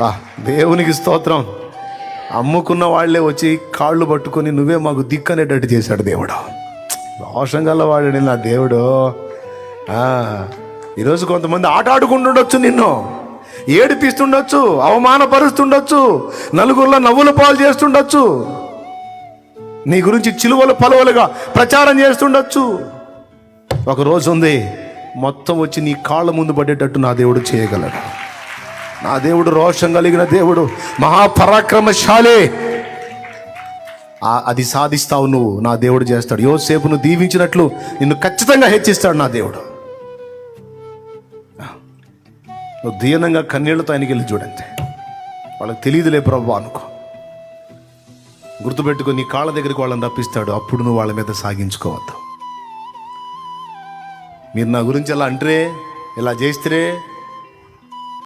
బా దేవునికి స్తోత్రం. అమ్ముకున్న వాళ్ళే వచ్చి కాళ్ళు పట్టుకొని నువ్వే మాకు దిక్కనేటట్టు చేశాడు దేవుడు. రోషం గలవాడు నా దేవుడు. ఈరోజు కొంతమంది ఆట ఆడుకుంటుండొచ్చు నిన్ను. ఏడిపిస్తుండొచ్చు అవమానపరుస్తుండొచ్చు నలుగురిలో నవ్వుల పాలు చేస్తుండొచ్చు. నీ గురించి చిలువలు పలువలుగా ప్రచారం చేస్తుండొచ్చు. ఒక రోజు ఉంది మొత్తం వచ్చి నీ కాళ్ళ ముందు పడేటట్టు నా దేవుడు చేయగలడు. నా దేవుడు రోషం కలిగిన దేవుడు మహాపరాక్రమశాలి. అది సాధిస్తావు నువ్వు నా దేవుడు చేస్తాడు. యోసేపును దీవించినట్లు నిన్ను ఖచ్చితంగా హెచ్చిస్తాడు నా దేవుడు. నువ్వు దీనంగా కన్నీళ్ళతో ఆయనకి వెళ్ళి చూడంతే. వాళ్ళకి తెలియదులే ప్రభు అనుకో. గుర్తుపెట్టుకో నీ కాళ్ళ దగ్గరికి వాళ్ళని రప్పిస్తాడు అప్పుడు నువ్వు వాళ్ళ మీద సాగించుకోవద్దు. మీరు నా గురించి ఎలా అంటరే ఇలా చేస్తే